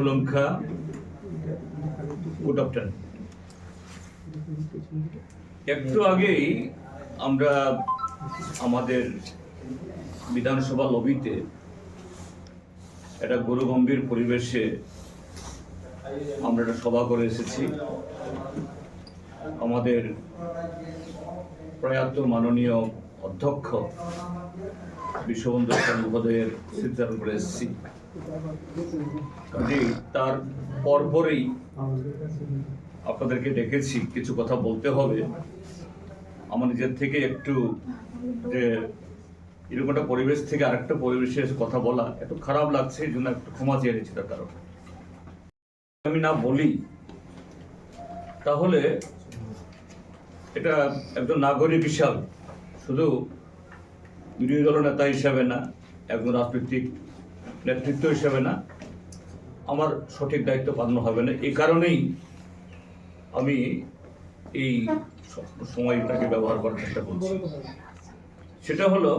খোলঙ্খা good afternoon একটু আগেই আমরা আমাদের বিধানসভা লবিতে একটা গরুগম্ভীর পরিবেশে আমরা একটা সভা করে এসেছি। আমাদের প্রয়াত মাননীয় অধ্যক্ষ বিশ্ববন্ধু মহোদয়ের স্মৃতিচারণ করে এসেছি। তার পরপরেই আপনাদেরকে ডেকেছি, কিছু কথা বলতে হবে। আমার নিজের থেকে একটু যে এরকম একটা পরিবেশ থেকে আরেকটা পরিবেশে কথা বলা একটু খারাপ লাগছে, এই জন্য একটু ক্ষমা চেয়ে নিচ্ছি তার কারণে। আমি না বলি, তাহলে এটা একজন নাগরিক হিসাবে, শুধু বিরোধী দল নেতা হিসাবে না, একজন রাজনৈতিক নেতৃত্ব হিসাবে না, আমার সঠিক দায়িত্ব পালন হবে না। এই কারণেই আমি এই সময়টাকে ব্যবহার করার চেষ্টা করছি। সেটা হলো,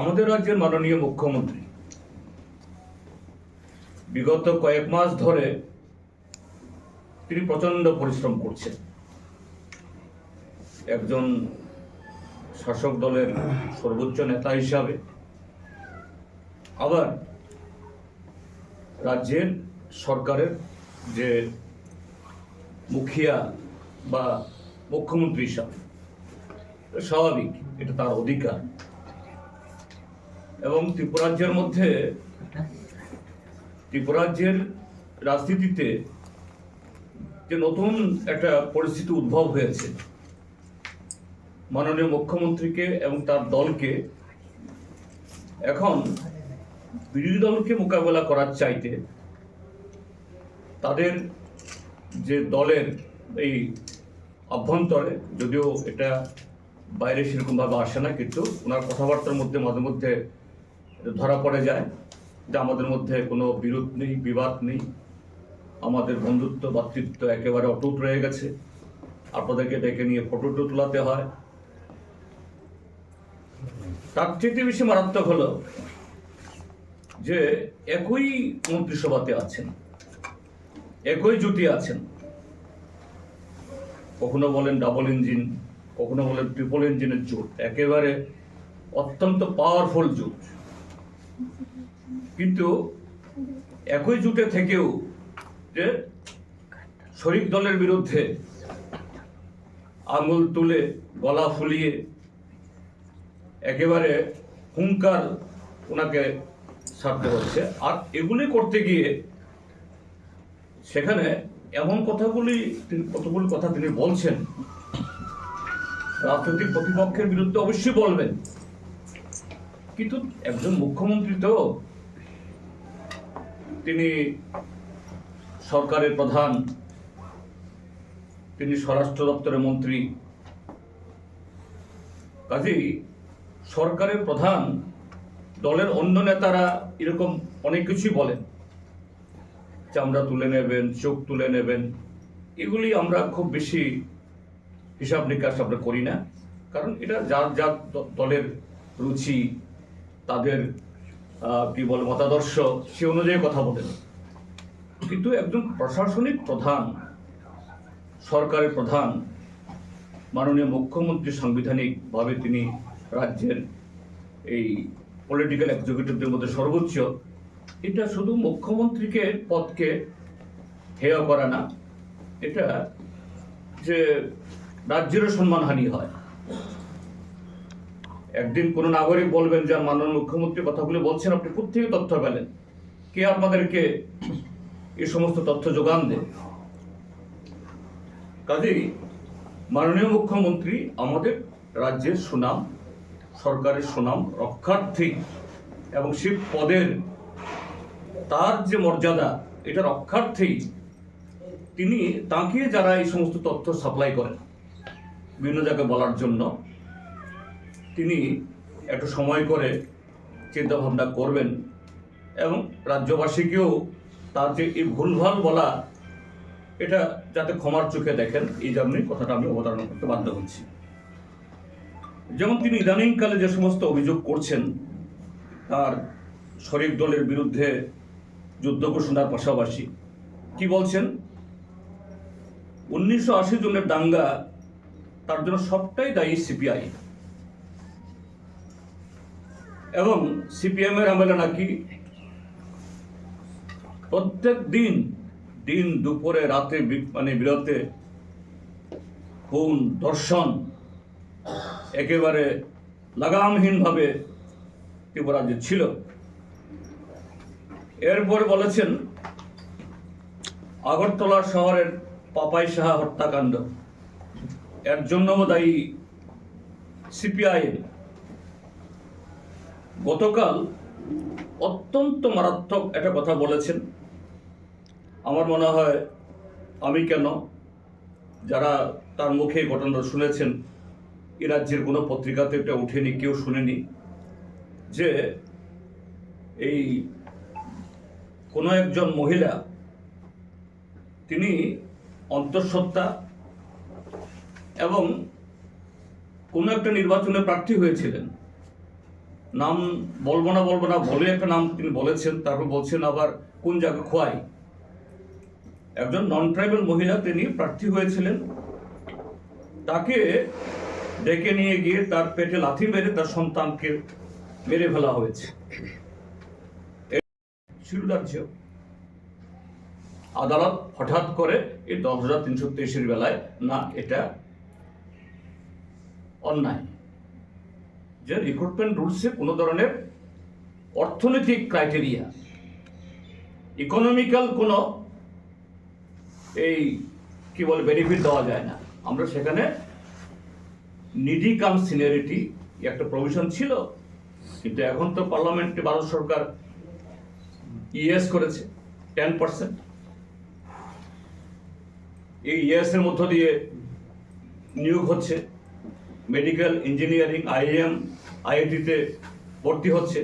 আমাদের রাজ্যের মাননীয় মুখ্যমন্ত্রী বিগত কয়েক মাস ধরে তিনি প্রচণ্ড পরিশ্রম করছেন। একজন শাসক দলের সর্বোচ্চ নেতা হিসাবে আবার রাজ্যের সরকারের যে মুখিয়া বা মুখ্যমন্ত্রী হিসাবে স্বাভাবিক, এটা তার অধিকার। এবং ত্রিপুরাজ্যের মধ্যে ত্রিপুরাজ্যের রাজনীতিতে যে নতুন একটা পরিস্থিতি উদ্ভব হয়েছে, মাননীয় মুখ্যমন্ত্রীকে এবং তার দলকে, এখন বিরোধী দলকে মোকাবেলা করার চাইতে তাদের যে দলের এই অভ্যন্তরে, যদিও এটা বাইরে সেরকমভাবে আসে না, কিন্তু ওনার কথাবার্তার মধ্যে মাঝে মধ্যে ধরা পড়ে যায় যে আমাদের মধ্যে কোনো বিরোধ নেই, বিবাদ নেই। আমাদের বন্ধুত্ব, ভাতৃত্ব একেবারে অটুট রয়ে গেছে। আপনাদেরকে ডেকে নিয়ে ফটো তোলাতে হয়। তার চেয়ে বেশি মারাত্মক হলো যে একই মন্ত্রিসভাতে আছেন, একই জুটি আছেন। কখনো বলেন ডাবল ইঞ্জিন কখনো বলেন ট্রিপল ইঞ্জিনের জোট, একেবারে অত্যন্ত পাওয়ারফুল জোট। কিন্তু একই জুটে থেকেও যে শরিক দলের বিরুদ্ধে আঙুল তুলে, গলা ফুলিয়ে, একেবারে হুঙ্কার ওনাকে ছাড়তে হচ্ছে। আর এগুলি করতে গিয়ে সেখানে এমন কথাগুলি কতগুলি কথা তিনি বলছেন, রাজনৈতিক প্রতিপক্ষের বিরুদ্ধে অবশ্যই বলবেন। কিন্তু একজন মুখ্যমন্ত্রী তো তিনি সরকারের প্রধান, তিনি স্বরাষ্ট্র দপ্তরের মন্ত্রী। কাজেই সরকারের প্রধান দলের অন্য নেতারা এরকম অনেক কিছুই বলেন। চামড়া তুলে নেবেন, চোখ তুলে নেবেন, এগুলি আমরা খুব বেশি হিসাব নিকাশ আমরা করি না। কারণ এটা যার যার দলের রুচি, তাদের কি বলে, মতাদর্শ, সে অনুযায়ী কথা বলেন। কিন্তু একজন প্রশাসনিক প্রধান, সরকারের প্রধান, মাননীয় মুখ্যমন্ত্রী সাংবিধানিকভাবে তিনি রাজ্যের এই পলিটিক্যাল এক্সিকিউটিভদের মধ্যে সর্বোচ্চ, এটা শুধু মুখ্যমন্ত্রীকে পদকে হেয় করা না, এটা যে রাজ্যেরও সম্মানহানি হয়। একদিন কোনো নাগরিক বলবেন যে মাননীয় মুখ্যমন্ত্রী কথাগুলো বলছেন, আপনি কোথেকে তথ্য পেলেন? কে আপনাদেরকে এই সমস্ত তথ্য যোগান দেয় কাজেই মাননীয় মুখ্যমন্ত্রী আমাদের রাজ্যের সুনাম সরকারের সুনাম রক্ষার্থী এবং সে পদের তার যে মর্যাদা, এটা রক্ষার্থেই তিনি তাকে যারা এই সমস্ত তথ্য সাপ্লাই করেন, বিভিন্ন জায়গায় বলার জন্য, তিনি একটু সময় করে চিন্তা ভাবনা করবেন এবং রাজ্যবাসীকেও তার যে এই ভুলভাল বলা, এটা যাতে ক্ষমার চোখে দেখেন, এই জন্যই কথাটা আমি অবতারণা করতে বাধ্য হচ্ছি। যেমন তিনি ইদানিংকালে যে সমস্ত অভিযোগ করছেন, তার শরিক দলের বিরুদ্ধে যুদ্ধ ঘোষণার পাশাপাশি, কি বলছেন? উনিশশো আশি জনের দাঙ্গা তার জন্য সবটাই দায়ী সিপিআই। এবং সিপিএম এর আমলে নাকি প্রত্যেক দিন দিন দুপুরে, রাতে মানে বিরতে খুন দর্শন একেবারে লাগামহীনভাবে ত্রিপুরা যে ছিল। এরপর বলেছেন, আগরতলা শহরের পাপাই সাহা হত্যাকাণ্ড। এর জন্যও দায়ী সিপিআইএম গতকাল অত্যন্ত মারাত্মক একটা কথা বলেছেন। আমার মনে হয়, আমি কেন? যারা তার মুখে এই ঘটনা শুনেছেন এ রাজ্যের কোনো পত্রিকাতে এটা উঠেনি কেউ শুনেনি যে এই কোনো একজন মহিলা তিনি অন্তঃসত্ত্বা এবং কোনো একটা নির্বাচনে প্রার্থী হয়েছিলেন। নাম বলব না বলব না, বলে একটা নাম তিনি বলেছেন, তারপর বলছেন আবার কোন জায়গা খোয়াই। একজন নন ট্রাইবাল মহিলা তিনি প্রার্থী হয়েছিলেন। তাকে ডেকে নিয়ে গিয়ে তার পেটে লাথি মেরে তার সন্তানকে মেরে ফেলা হয়েছে। আদালত হঠাৎ করে এই দশ হাজার তিনশো তেইশের বেলায়, না, এটা অন্যায়। যে রিক্রুটমেন্ট রুলসে কোনো ধরনের অর্থনৈতিক ক্রাইটেরিয়া ইকোনমিক্যাল কোনো এই, কি বলে বেনিফিট দেওয়া যায় না। আমরা সেখানে নিডি কাম সিনিয়রিটি একটা প্রভিশন ছিল, কিন্তু এখন তো পার্লামেন্টে ভারত সরকার ইএস করেছে টেন পার্সেন্ট এই ইএস এর মধ্য দিয়ে নিয়োগ হচ্ছে মেডিকেল ইঞ্জিনিয়ারিং আইএম আইআইটিতে ভর্তি হচ্ছে।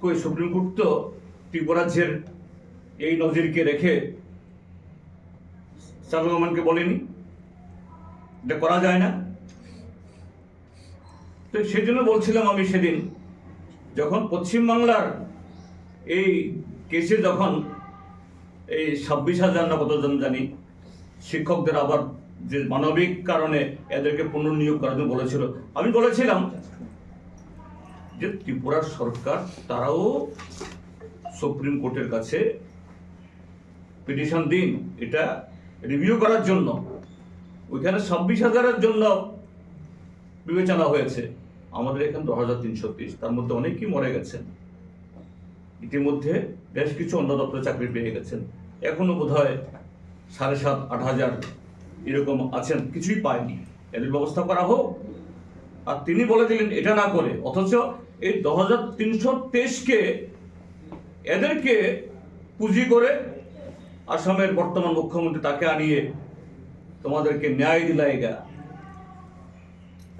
কই, সুপ্রিম কোর্ট তো ত্রিপুরাজ্যের এই নজিরকে রেখে গভর্নমেন্টকে বলেনি। এটা করা যায় না। তো সেই জন্য বলছিলাম আমি সেদিন, যখন পশ্চিমবাংলার এই কেসে যখন এই ছাব্বিশ হাজার না কতজন জানি শিক্ষকদের আবার যে মানবিক কারণে এদেরকে পুনর্নিয়োগ করার জন্য বলেছিল, আমি বলেছিলাম যে ত্রিপুরার সরকার তারাও সুপ্রিম কোর্টের কাছে পিটিশন দিন, এটা রিভিউ করার জন্য। ওইখানে ছাব্বিশ হাজারের জন্য বিবেচনা হয়েছে। আমাদের এখানে দশ হাজার তিনশো তিরিশ তার মধ্যে অনেকেই মরে গেছেন। ইতিমধ্যে বেশ কিছু অন্য দপ্তরে চাকরি পেয়ে গেছেন। এখনও বোধ হয় সাড়ে সাত, আট হাজার এরকম আছেন, কিছুই পায়নি। এদের ব্যবস্থা করা হোক। আর তিনি বলে দিলেন, এটা না করে। অথচ এই দশ হাজার তিনশো তেইশকে এদেরকে পুঁজি করে আসামের বর্তমান মুখ্যমন্ত্রী তাকে আনিয়ে তোমাদেরকে ন্যায় দিলাইগা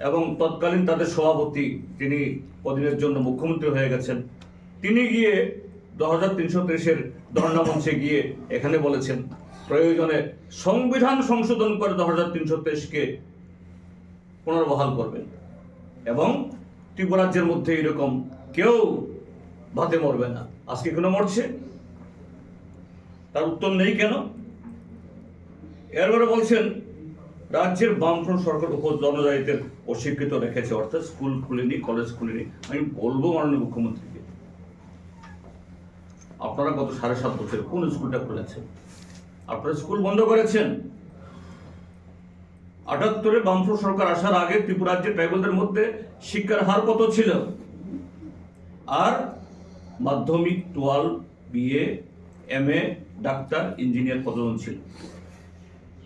এবং তৎকালীন তাদের সভাপতি তিনি কদিনের জন্য মুখ্যমন্ত্রী হয়ে গেছেন। তিনি গিয়ে দশ হাজার তিনশো তেইশের ধর্ণামঞ্চে গিয়ে এখানে বলেছেন, প্রয়োজনে সংবিধান সংশোধন করে দশ হাজার তিনশো তেইশকে পুনর্বহাল করবেন এবং ত্রিপুরাজ্যের মধ্যে এরকম কেউ ভাতে মরবে না। আজকে কেন মরছে? তার উত্তর নেই কেন? এরপরে বলছেন রাজ্যের বামফ্রন্ট সরকার উপর জনজাতিদের অস্বীকৃত রেখেছে, অর্থাৎ স্কুল খুলেনি, কলেজ খুলেনি। আমি বলব মাননীয় মুখ্যমন্ত্রীকে, আপনারা গত সাড়ে সাত বছর কোন স্কুলটা খুলেছেন? আপনারা স্কুল বন্ধ করেছেন? আটাত্তরে বামফ্রন্ট সরকার আসার আগে ত্রিপুরাজ্যের ট্রাইবালদের মধ্যে শিক্ষার হার কত ছিল? আর মাধ্যমিক twelve, BA M A doctor, engineer কতজন ছিল?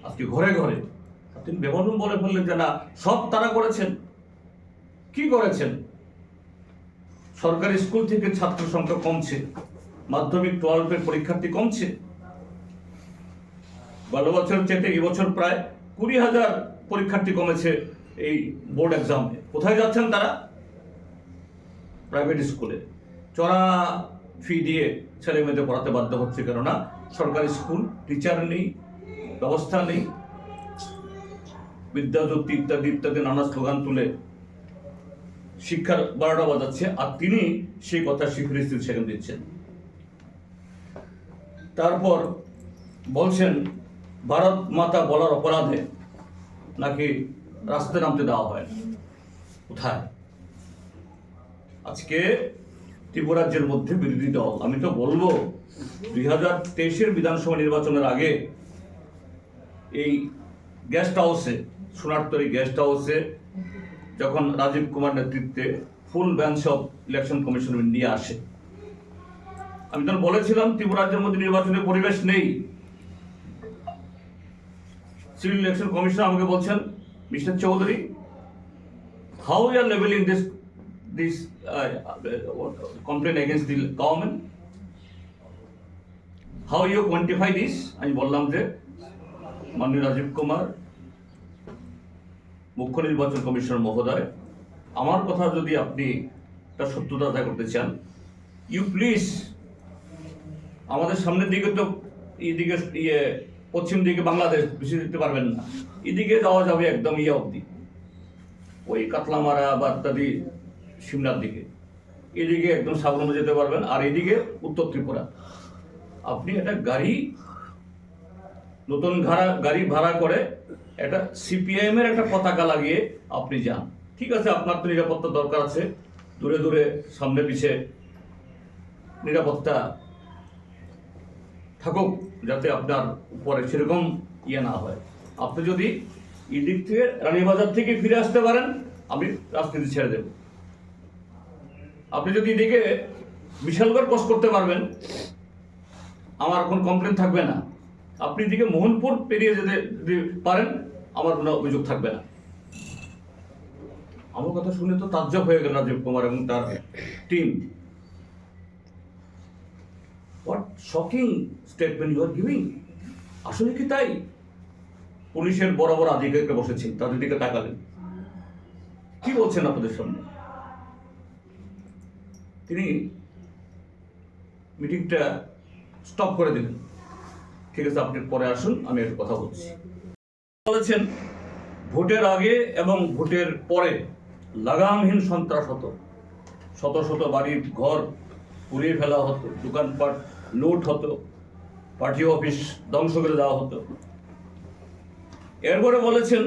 আজকে ঘরে ঘরে তিনি বেমানুম বলে ফেললেন যে, না, সব তারা করেছেন। কি করেছেন? সরকারি স্কুল থেকে ছাত্র সংখ্যা কমছে। মাধ্যমিক টুয়েলভের পরীক্ষার্থী কমছে। গত বছর চেতে এবছর প্রায় কুড়ি হাজার পরীক্ষার্থী কমেছে এই বোর্ড এক্সামে কোথায় যাচ্ছেন তারা? প্রাইভেট স্কুলে। চড়া ফি দিয়ে ছেলে মেয়েদের পড়াতে বাধ্য হচ্ছে কেননা, সরকারি স্কুল, টিচার নেই, ব্যবস্থা নেই। বিদ্যাজ্যোতি ইত্যাদি ইত্যাদি নানা স্লোগান তুলে শিক্ষার বারোটা বাজাচ্ছে আর তিনি সেই কথা স্বীকৃতি সেখানে দিচ্ছেন। তারপর বলছেন, ভারত মাতা বলার অপরাধে নাকি রাস্তায় নামতে দেওয়া হয় কোথায়? আজকে ত্রিপুরাজ্যের মধ্যে বিরোধী দল। আমি তো বলব, দুই হাজার তেইশের বিধানসভা নির্বাচনের আগে এই গেস্ট হাউসে সোনারতরি গেস্ট হাউসে যখন রাজীব কুমার নেতৃত্বে full bench of election commission India আসে। আমি তখন বলেছিলাম ত্রিপুরাজ্যের মধ্যে নির্বাচনের পরিবেশ নেই সিভিল ইলেকশন কমিশন আমাকে বলছেন mister Chowdhury how you are leveling this this uh, uh, complaint government how you you quantify আমি বললাম যে মাননীয় রাজীব কুমার মুখ্য নির্বাচন কমিশনার মহোদয়, আমার কথা যদি আপনি তার সত্যতা করতে চান ইউ প্লিজ আমাদের সামনের দিকে তো এদিকে ইয়ে পশ্চিম দিকে বাংলাদেশ, বেশি দিতে পারবেন না। এদিকে যাওয়া যাবে একদম ইয়ে অবধি। ওই কাতলামারা বা ইত্যাদি সিমলার দিকে। এদিকে একদম সাবরমে যেতে পারবেন, আর এদিকে উত্তর ত্রিপুরা। আপনি একটা গাড়ি, নতুন ভাড়া, গাড়ি ভাড়া করে একটা সিপিআইএম এর একটা পতাকা লাগিয়ে আপনি যান। ঠিক আছে, আপনার তো নিরাপত্তা দরকার আছে। দূরে দূরে, সামনে পিছে নিরাপত্তা থাকুক, যাতে আপনার উপরে সেরকম ইয়ে না হয়। আপনি যদি এদিক থেকে রানীবাজার থেকে ফিরে আসতে পারেন, আমি রাজনীতি ছেড়ে দেব। আপনি যদি এদিকে বিশালগড় ক্রস করতে পারবেন, আমার কোনো কমপ্লেন থাকবে না। আপনি এদিকে মোহনপুর পেরিয়ে যেতে পারেন, আমার কোনো অভিযোগ থাকবে না। আমার কথা শুনে তো তাজ্জব হয়ে গেল রাজীব কুমার এবং তার team what shocking statement you are giving আসলে কি তাই? পুলিশের বড় বড় আধিকারিকরা বসেছেন, তাদের দিকে তাকালেন। কি বলছেন আপনাদের সামনে? তিনি মিটিংটা স্টপ করে দিলেন। ঠিক আছে, আপনি পরে আসুন, আমি একটু কথা বলছি। বলেছেন, ভোটের আগে এবং ভোটের পরে লাগামহীন সন্ত্রাস হতো। শত শত বাড়ির ঘর পুড়িয়ে ফেলা হতো, দোকানপাট লুট হতো, পার্টি অফিস ধ্বংস করে দেওয়া হতো। এরপরে বলেছেন,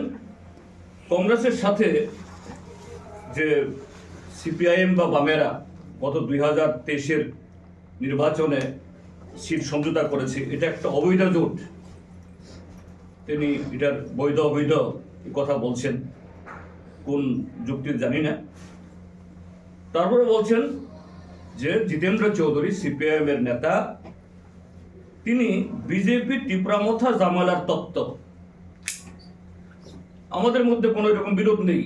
কংগ্রেসের সাথে যে সিপিআইএম বা বামেরা গত দুই হাজার তেইশের নির্বাচনে সিট সমঝোতা করেছে। এটা একটা অবৈধ জোট। তিনি এটার বৈধ অবৈধ কথা বলছেন। কোন যুক্তির জানি না। তারপরে বলছেন যে জিতেন্দ্র চৌধুরী, সিপিআইএম এর নেতা, তিনি বিজেপি টিপ্রামথা জামালার তত্ত্ব। আমাদের মধ্যে কোনো এরকম বিরোধ নেই।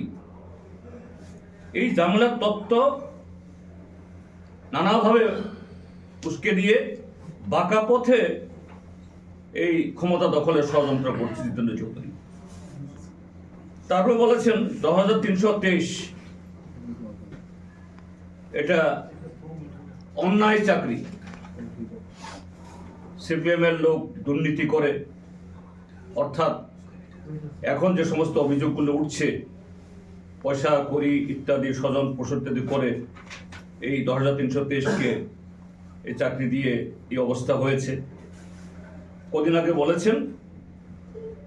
এই জামলার তত্ত্ব নানাভাবে উস্কে দিয়ে বাঁকা পথে এই ক্ষমতা দখলের ষড়যন্ত্র করছে জিতেন্দ্র চৌধুরী। তারপর বলেছেন দশ হাজার তিনশো তেইশ এটা অন্যায় চাকরি। সিপিএম এর লোক দুর্নীতি করে, অর্থাৎ এখন যে সমস্ত অভিযোগগুলো উঠছে, পয়সা করি ইত্যাদি, স্বজন পোষণ ইত্যাদি করে এই দশ হাজার তিনশো তেইশকে এই চাকরি দিয়ে এই অবস্থা হয়েছে। কদিন আগে বলেছেন,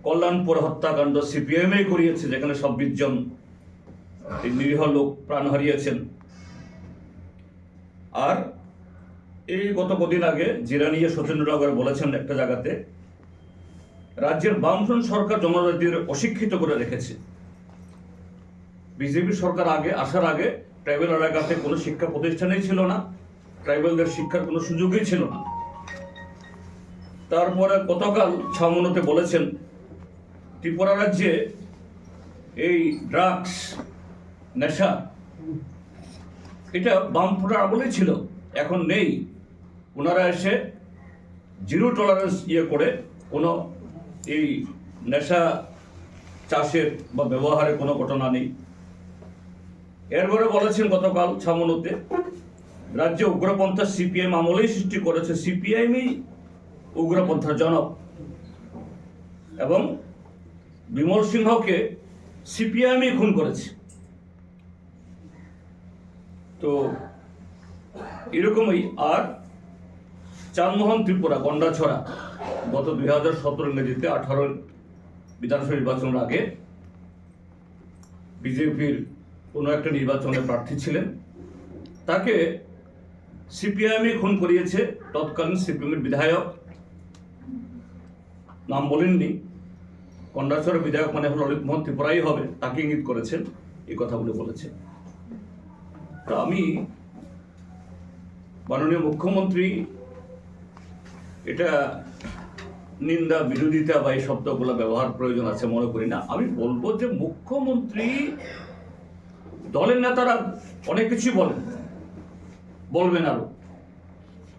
কল্যাণপুর হত্যাকাণ্ড সিপিএমএ করিয়েছে, যেখানে ছাব্বিশ জন এই নিরীহ লোক প্রাণ হারিয়েছেন। আর এই গত কদিন আগে জিরানিয়া সচেন্দ্রনগরে বলেছেন একটা জায়গাতে, রাজ্যের বামফ্রন্ট সরকার জনজাতিদের অশিক্ষিত করে রেখেছে। বিজেপি সরকার আগে, আসার আগে ট্রাইবেল এলাকাতে কোনো শিক্ষা প্রতিষ্ঠানেই ছিল না। ট্রাইবেলদের শিক্ষার কোনো সুযোগই ছিল না। তারপরে গতকাল ছামনতে বলেছেন, ত্রিপুরা রাজ্যে এই ড্রাগস, নেশা, এটা বামফ্রন্টের আমলেই ছিল, এখন নেই। ওনারা এসে জিরো টলারেন্স ইয়ে করে কোনো এই নেশা চাষের বা ব্যবহারের কোনো ঘটনা নেই। এরপরে বলেছেন গতকাল ছামনতে রাজ্যে উগ্রপন্থা সিপিএম আমলেই সৃষ্টি করেছে সিপিআইএমই উগ্রপন্থার জনক। এবং বিমল সিংহকে সিপিআইএমই খুন করেছে। তো এরকমই আর চানমোহন ত্রিপুরা, গন্ডাছড়া গত দুই হাজার সতেরো ইংরেজিতে আঠারো বিধানসভা নির্বাচনের আগে বিজেপির কোনো একটা নির্বাচনে প্রার্থী ছিলেন। তাকে সিপিআইএমই খুন করিয়েছে তৎকালীন সিপিএমের বিধায়ক। নাম বলেননি। কন্ডাছড়ের বিধায়ক মানে হল ললিত মোহন ত্রিপুরাই হবে, তাকে ইঙ্গিত করেছেন, এই কথাগুলো বলেছেন। তো আমি মাননীয় মুখ্যমন্ত্রী, এটা নিন্দা, বিরোধিতা বা এই শব্দগুলো ব্যবহার প্রয়োজন আছে মনে করি না। আমি বলব যে মুখ্যমন্ত্রী, দলের নেতারা অনেক কিছুই বলেন। বলবেন আরও।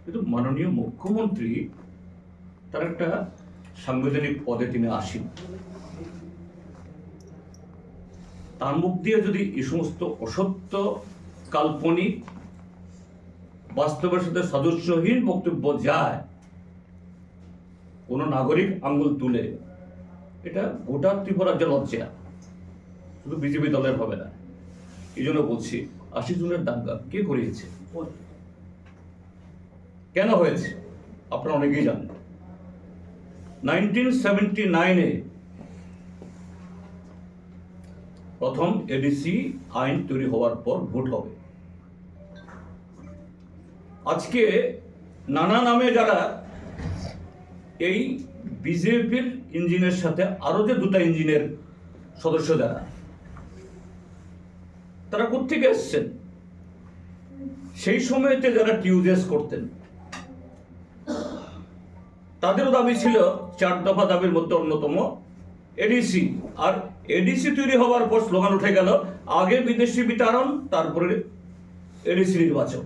কিন্তু মাননীয় মুখ্যমন্ত্রী, তার একটা সাংবিধানিক পদে তিনি আসেন। তার মুখ দিয়ে যদি এই সমস্ত অসত্য, কাল্পনিক, বাস্তবের সাথে সদস্যহীন বক্তব্য যায়, কোন নাগরিক আঙ্গুল তুলে, এটা গোটা ত্রিপুরাজ্য লজ্জা। শুধু বিজেপি দলের হবে না। এই জন্য বলছি, আশি জনের দাঙ্গা কে করিয়েছে? কেন হয়েছে? আপনারা অনেকেই জানেন। নাইনটিন সেভেন্টি নাইনে প্রথম এডিসি আইন তৈরি হওয়ার পর ভোট হবে। আজকে নানা নামে যারা এই বিজেপির ইঞ্জিনের সাথে আরও যে দুটা ইঞ্জিনের সদস্য যারা, তারা কোথেকে এসছেন? সেই সময়তে যারা টিউজেস করতেন, তাদেরও দাবি ছিল চার দফা দাবির মধ্যে অন্যতম এডিসি আর এডিসি তৈরি হওয়ার পর স্লোগান উঠে গেল, আগে বিদেশি বিতরণ, তারপরে এডিসি নির্বাচন।